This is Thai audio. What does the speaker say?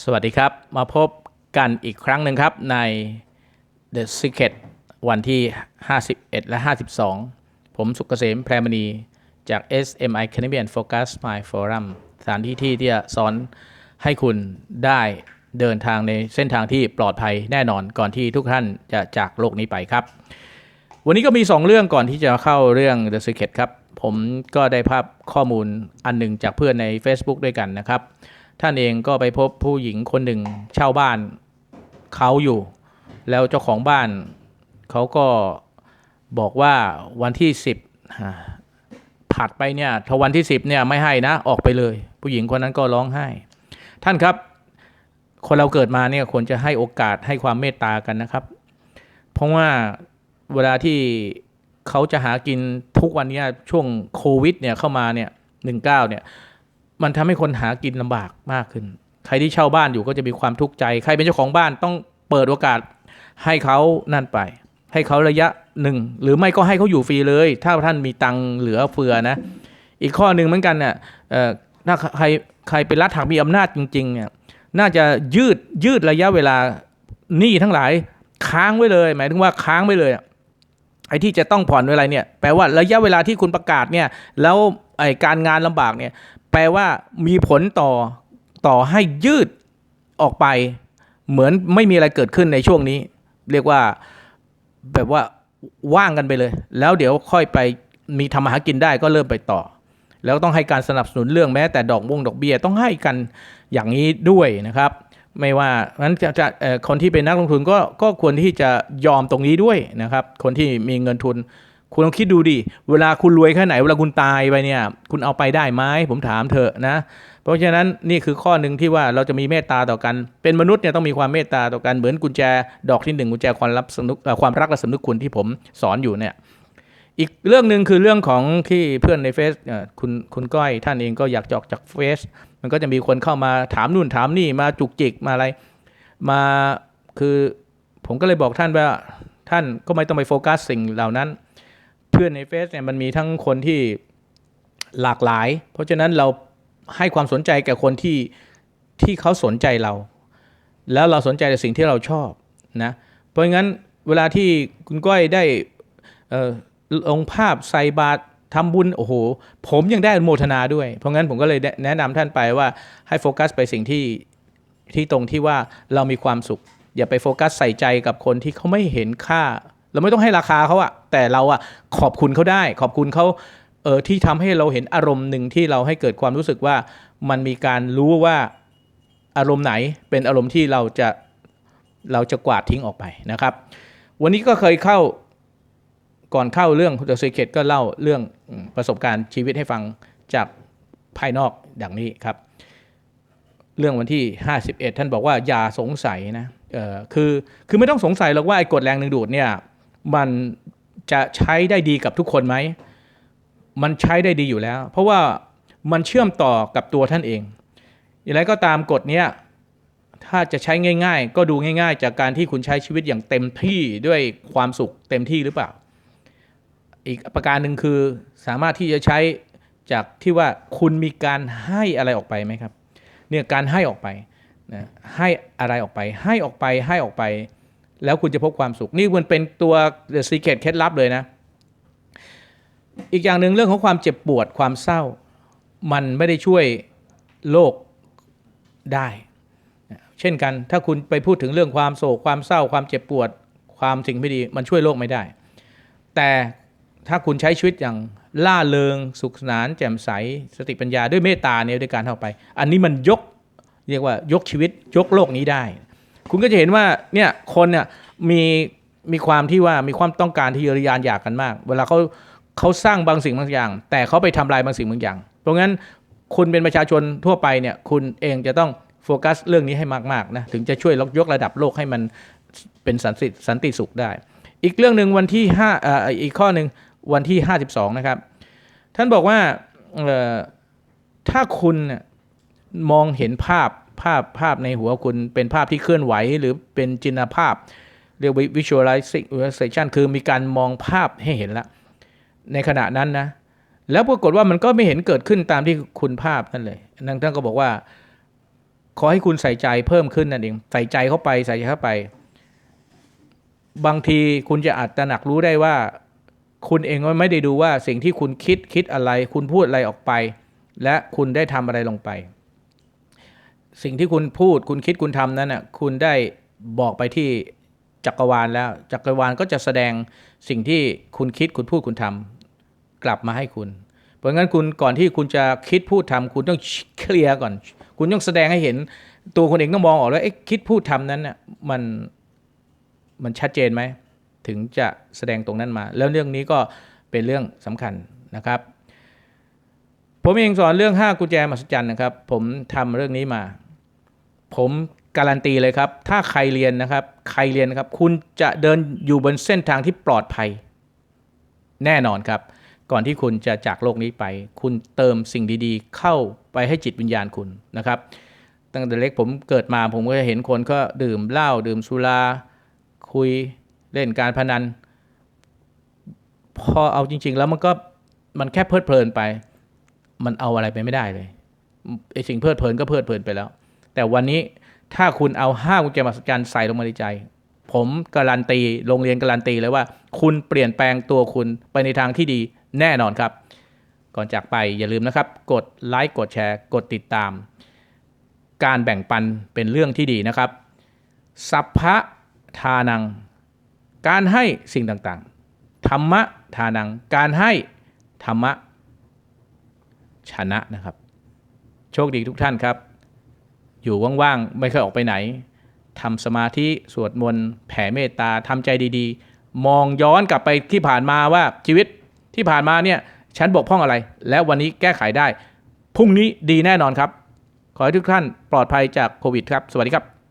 สวัสดีครับ มาพบกันอีกครั้งหนึ่งครับใน The Secret วันที่ 51 และ 52 ผมสุกเกษมแพรมณีจาก SMI Canadian Focus My Forum สถานที่ที่จะสอนให้คุณได้เดินทางในเส้นทางที่ปลอดภัยแน่นอนก่อนที่ทุกท่านจะจากโลกนี้ไปครับ วันนี้ก็มี 2 เรื่องก่อนที่จะเข้าเรื่อง The Secret ครับ ผมก็ได้ภาพข้อมูลอันหนึ่งจากเพื่อนใน Facebook ด้วยกันนะครับ ท่านเองก็ไปพบผู้หญิงคนหนึ่งเช่าบ้านเขาอยู่ แล้วเจ้าของบ้านเขาก็บอกว่าวันที่ 10อ่าผัดไปเนี่ยถ้าวันที่ 10เนี่ยไม่ให้นะออกไปเลย ผู้หญิงคนนั้นก็ร้องไห้ ท่านครับ คนเราเกิดมาเนี่ยควรจะให้โอกาสให้ความเมตตากันนะครับ เพราะว่าเวลาที่เขาจะหากินทุกวันนี้ช่วงโควิดเนี่ยเข้ามาเนี่ยหนึ่งเก้าเนี่ย มันทำให้คนหากินลำบากมากขึ้น ใครที่เช่าบ้านอยู่ก็จะมีความทุกข์ใจ ใครเป็นเจ้าของบ้านต้องเปิดโอกาสให้เขานั่นไป ให้เขาระยะหนึ่งหรือไม่ก็ให้เขาอยู่ฟรีเลย ถ้าท่านมีตังค์เหลือเฟือนะ อีกข้อหนึ่งเหมือนกันเนี่ยเอ่อถ้าใครใครเป็นรัฐหากมีอำนาจจริงๆเนี่ยน่าจะยืดยืดระยะเวลาหนี้ทั้งหลายค้างไว้เลย หมายถึงว่าค้างไว้เลยอะไอ้ที่จะต้องผ่อนอะไรเนี่ยแปลว่าระยะเวลาที่คุณประกาศเนี่ยแล้วไอ้การงานลำบากเนี่ย แปลว่ามีผลต่อต่อให้ยืดออกไป เหมือนไม่มีอะไรเกิดขึ้นในช่วงนี้ เรียกว่าแบบว่าว่างกันไปเลย แล้วเดี๋ยวค่อยไปมีทำมาหากินได้ก็เริ่มไปต่อ แล้วต้องให้การสนับสนุนเรื่องแม้แต่ดอกวงดอกเบี้ยต้องให้กันอย่างนี้ด้วยนะครับ ไม่ว่านั้นจะจะคนที่เป็นนักลงทุนก็ก็ควรที่จะยอมตรงนี้ด้วยนะครับ คนที่มีเงินทุน คุณลองคิดดูดิ เวลาคุณรวยแค่ไหน เวลาคุณตายไปเนี่ย คุณเอาไปได้ไหมผมถามเถอะนะ เพราะฉะนั้นนี่คือข้อหนึ่งที่ว่าเราจะมีเมตตาต่อกัน เป็นมนุษย์เนี่ยต้องมีความเมตตาต่อกัน เหมือนกุญแจดอกที่หนึ่งกุญแจความรับสนึกความรักและสำนึกคุณที่ผมสอนอยู่เนี่ย อีกเรื่องหนึ่งคือเรื่องของที่เพื่อนในเฟซคุณคุณก้อยท่านเองก็อยากจออกจากเฟซ มันก็จะมีคนเข้ามาถามนู่นถามนี่มาจุกจิกมาอะไร มาคือผมก็เลยบอกท่านว่าท่านก็ไม่ต้องไปโฟกัสสิ่งเหล่านั้น เพื่อนในเฟซเนี่ยมันมีทั้งคนที่หลากหลาย เพราะฉะนั้นเราให้ความสนใจแก่คนที่ที่เขาสนใจเรา แล้วเราสนใจในสิ่งที่เราชอบนะ เพราะงั้นเวลาที่คุณก้อยได้เอ่อลงภาพใส่บาตรทำบุญโอ้โห ผมยังได้โมทนาด้วย เพราะงั้นผมก็เลยแนะนำท่านไปว่าให้โฟกัสไปสิ่งที่ที่ตรงที่ว่าเรามีความสุข อย่าไปโฟกัสใส่ใจกับคนที่เขาไม่เห็นค่า เราไม่ต้องให้ราคาเขาอะแต่เราอะขอบคุณเขาได้ ขอบคุณเขาเออที่ทำให้เราเห็นอารมณ์หนึ่งที่เราให้เกิดความรู้สึกว่ามันมีการรู้ว่าอารมณ์ไหนเป็นอารมณ์ที่เราจะเราจะกวาดทิ้งออกไปนะครับ วันนี้ก็เคยเข้าก่อนเข้าเรื่อง The Secret ก็เล่าเรื่องประสบการณ์ชีวิตให้ฟังจากภายนอกอย่างนี้ครับ เรื่องวันที่ 51 ท่านบอกว่าอย่าสงสัยนะคือคือไม่ต้องสงสัยหรอกว่าไอ้กฎแรงดึงดูดเนี่ย มันจะใช้ได้ดีกับทุกคนไหม มันใช้ได้ดีอยู่แล้ว เพราะว่ามันเชื่อมต่อกับตัวท่านเอง อย่างไรก็ตามกฎเนี้ยถ้าจะใช้ง่าย ๆ ก็ดูง่าย ๆ จากการที่คุณใช้ชีวิตอย่างเต็มที่ด้วยความสุขเต็มที่หรือเปล่า อีกประการหนึ่งคือสามารถที่จะใช้จากที่ว่าคุณมีการให้อะไรออกไปไหมครับ เนี่ยการให้ออกไปนะให้อะไรออกไป ให้ออกไปให้ออกไป แล้วคุณจะพบความสุข นี่มันเป็นตัว the secret เคล็ดลับเลยนะ อีกอย่างหนึ่งเรื่องของความเจ็บปวดความเศร้า มันไม่ได้ช่วยโลกได้ เช่นกันถ้าคุณไปพูดถึงเรื่องความโศกความเศร้า ความเจ็บปวด ความสิ่งไม่ดี มันช่วยโลกไม่ได้ แต่ถ้าคุณใช้ชีวิตอย่างล่าเริง สุขสนาน แจ่มใส สติปัญญาด้วยเมตตาเนี่ยด้วยการเข้าไป อันนี้มันยกเรียกว่ายกชีวิตยกโลกนี้ได้ คุณก็จะเห็นว่าเนี่ยคนเนี่ยมีมีความที่ว่ามีความต้องการที่ยริยานอยากกันมาก เวลาเขาเขาสร้างบางสิ่งบางอย่าง แต่เขาไปทำลายบางสิ่งบางอย่าง เพราะงั้นคุณเป็นประชาชนทั่วไปเนี่ยคุณเองจะต้องโฟกัสเรื่องนี้ให้มากๆนะถึงจะช่วยยกระดับโลกให้มันเป็นสันติสันติสุขได้ อีกเรื่องหนึ่งวันที่ห้าอ่ออีกข้อหนึ่งวันที่ 52 นะครับ ท่านบอกว่าถ้าคุณมองเห็นภาพ ภาพภาพในหัวคุณเป็นภาพที่เคลื่อนไหว หรือเป็นจินตภาพ เรียกว่า visualization คือมีการมองภาพให้เห็นแล้วในขณะนั้นนะแล้วปรากฏว่ามันก็ไม่เห็นเกิดขึ้นตามที่คุณภาพนั่นเลยนั่นท่านก็บอกว่า ขอให้คุณใส่ใจเพิ่มขึ้นนั่นเองใส่ใจเข้าไปใส่ใจเข้าไป บางทีคุณจะอาจตระหนักรู้ได้ว่า คุณเองก็ไม่ได้ดูว่าสิ่งที่คุณคิดคิดอะไร คุณพูดอะไรออกไป และคุณได้ทำอะไรลงไป สิ่งที่คุณพูดคุณคิดคุณทำนั้นน่ะคุณได้บอกไปที่จักรวาลแล้ว จักรวาลก็จะแสดงสิ่งที่คุณคิดคุณพูดคุณทำกลับมาให้คุณ เพราะงั้นคุณก่อนที่คุณจะคิดพูดทำคุณต้องเคลียร์ก่อน คุณต้องแสดงให้เห็น ตัวคุณเองต้องมองออกแล้วเอ๊ะคิดพูดทำนั้นน่ะมันมันชัดเจนไหมถึงจะแสดงตรงนั้นมา แล้วเรื่องนี้ก็เป็นเรื่องสำคัญนะครับ ผมเองสอนเรื่อง 5 กุญแจมหัศจรรย์นะครับ ผมทำเรื่องนี้มา ผมการันตีเลยครับ ถ้าใครเรียนนะครับ ใครเรียนครับ คุณจะเดินอยู่บนเส้นทางที่ปลอดภัย แน่นอนครับ ก่อนที่คุณจะจากโลกนี้ไป คุณเติมสิ่งดีๆ เข้าไปให้จิตวิญญาณคุณนะครับ ตั้งแต่เล็กผมเกิดมาผมก็จะเห็นคนก็ดื่มเหล้าดื่มสุราคุยเล่นการพนัน พอเอาจริง ๆ แล้วมันก็มันแค่เพลิดเพลินไป มันเอาอะไรไปไม่ได้เลยไอสิ่งเพลิดเพลินก็เพลิดเพลินไปแล้ว แต่วันนี้ถ้าคุณเอาห้ากุญแจมหัศจรรย์ใส่ลงมาในใจ ผมการันตีโรงเรียนการันตีเลยว่า คุณเปลี่ยนแปลงตัวคุณไปในทางที่ดีแน่นอนครับ ก่อนจากไปอย่าลืมนะครับ กดไลค์กดแชร์ กดติดตาม การแบ่งปันเป็นเรื่องที่ดีนะครับ สัพพะทานัง การให้สิ่งต่างๆ ธรรมะทานัง การให้ธรรมะชนะนะครับ โชคดีทุกท่านครับ อยู่ว่างๆ ไม่เคยออกไปไหนทำสมาธิสวดมนต์แผ่เมตตาทำใจดีๆ มองย้อนกลับไปที่ผ่านมาว่าชีวิตที่ผ่านมาเนี่ยฉันบกพร่องอะไร และวันนี้แก้ไขได้ พรุ่งนี้ดีแน่นอนครับ ขอให้ทุกท่านปลอดภัยจากโควิดครับ สวัสดีครับ